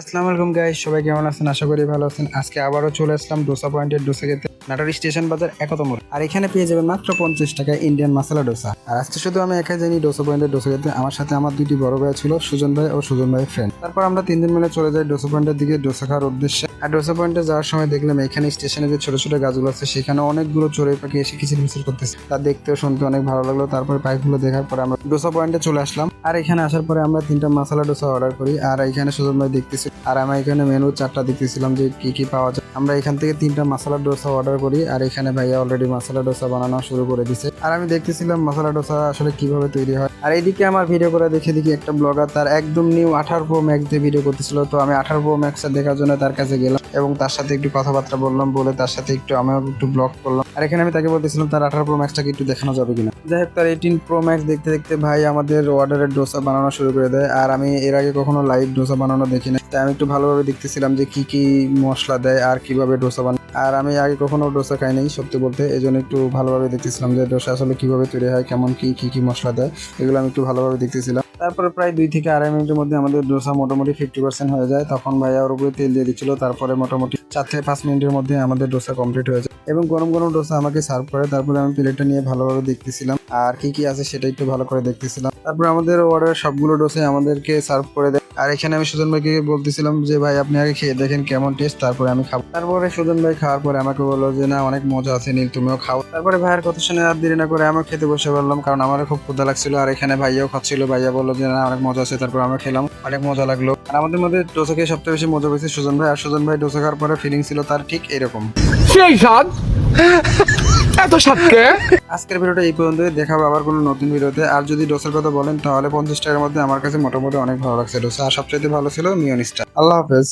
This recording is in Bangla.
আসসালামু আলাইকুম গাইস সবাই কেমন আছেন? আশা করি ভালো আছেন। আজকে আবারও চলে আসলাম ডোসা পয়েন্টের ডোসা খেতে নাটোর স্টেশন বাজার একত মোড়। আর এখানে পেয়ে যাবেন মাত্র পঞ্চাশ টাকায় ইন্ডিয়ান মশলা ডোসা আর আজকে শুধু আমি একাই জানি ডোসা পয়েন্টের ডোসা খেতে আমার সাথে আমার দুটি বড় ভাই ছিল, সুজন ভাই ও সুজন ভাইয়ের ফ্রেন্ড তারপর আমরা তিনজন মিলে চলে যাই ডোসা পয়েন্টের দিকে ডোসা খাওয়ার উদ্দেশ্যে। আর ডোসা পয়েন্টে যাওয়ার সময় দেখলাম এখানে স্টেশনে যে ছোট ছোট গাছগুলো আছে, সেখানে অনেকগুলো চড়ুই পাখি এসে কিচির মিচির করতেছে। তা দেখতেও শুনতে অনেক ভালো লাগল। তারপরে পাখিগুলো দেখার পরে আমরা ডোসা পয়েন্টে চলে আসলাম। আর এখানে আসার পরে আমরা তিনটা মশলা ডোসা অর্ডার করি, আর এখানে সুজন দেখতেছি, আর আমি এখানে মেনু চারটা দেখতেছিলাম যে কি কি পাওয়া যায়। আমরা এখান থেকে তিনটা মশলা ডোসা অর্ডার করি, আর এখানে ভাইয়া অলরেডি মশলা ডোসা বানানো শুরু করে দিছে। আর আমি দেখতেছিলাম মশলা ডোসা আসলে কীভাবে তৈরি হয়। আর এইদিকে আমার ভিডিও করে দেখে দেখি একটা ব্লগার তার একদম নিউ আঠারো প্রো ম্যাক্স দিয়ে ভিডিও করতেছিল। তো আমি আঠারো প্রো ম্যাক্সটা দেখার জন্য তার কাছে গেলাম এবং তার সাথে একটু কথাবার্তা বললাম, বলে তার সাথে একটু আমিও একটু ব্লগ করলাম। আর এখানে আমি তাকে বলতেছিলাম, তার আঠারো প্রো ম্যাক্সটাকে একটু দেখানো যাবে কিনা? যাই হোক, তার এইটিন প্রো ম্যাক্স দেখতে দেখতে ভাই আমাদের অর্ডারের ডোসা বানানো শুরু করে দেয়। আর আমি এর আগে কখনো লাইভ ডোসা বানানো দেখি না তাই আমি একটু ভালোভাবে দেখতেছিলাম যে কি কি মশলা দেয় আর কীভাবে ডোসা বানায়। আর আমি আগে কখনো ডোসা খাইনি সত্যি বলতে এই জন্য একটু ভালোভাবে দেখতেছিলাম যে ডোসা আসলে কীভাবে তৈরি হয়, কেমন কি কি কি মশলা দেয়, এগুলো আমি একটু ভালোভাবে দেখতেছিলাম। তারপরে প্রায় দুই থেকে আড়াই মিনিটের মধ্যে আমাদের ডোসা মোটামুটি ফিফটি পার্সেন্ট হয়ে যায়। তখন ভাইয়া ওর উপরে তেল দিয়ে দিচ্ছিল, তারপরে মোটামুটি চার থেকে পাঁচ মিনিটের মধ্যে আমাদের ডোসা কমপ্লিট হয়ে যায়। এবং গরম গরম ডোসা আমাকে সার্ভ করে, তারপরে আমি প্লেটটা নিয়ে ভালোভাবে দেখতেছিলাম। আর কি কি আছে সেটা একটু ভালো করে দেখতেছিলাম। তারপরে আমাদের অর্ডার সবগুলো ডোসে আমাদেরকে সার্ভ করে দেয়। আর এখানে আমি সুজন ভাইকে বলতেছিলাম যে, ভাই, আপনি আগে খেয়ে দেখেন কেমন টেস্ট তারপরে আমি খাব। তারপরে সুজন ভাই খাওয়ার পরে আমাকে বলল যে, না, অনেক মজা আছে, নীল, তুমিও খাও। তারপরে ভাইয়ের কথা শুনে আর দেরি না করে আমি খেতে বসে পারলাম কারণ আমারও খুব ক্ষুধা লাগছিল। আর এখানে ভাইয়াও খাচ্ছিল। ভাইয়া বলল যে, না, অনেক মজা আছে। তারপর আমরা খেলাম। অনেক মজা লাগল। আর আমাদের মধ্যে ডোসা খেয়ে সবচেয়ে বেশি মজা পেয়েছে সুজন ভাই। আর সুজন ভাই ডোসা খাওয়ার পরে ফিলিং ছিল তার ঠিক এরকম। সেই স্বাদ! এত সাতকে আজকের ভিডিওটা এই পর্যন্ত দেখাবো আবার কোনো নতুন ভিডিওতে। আর যদি ডোসার কথা বলেন, তাহলে পঞ্চাশ টাকার মধ্যে আমার কাছে মোটামুটি অনেক ভালো লাগছে ডোসা। আর সবচেয়ে ভালো ছিল মিওনিসটা আল্লাহ হাফেজ।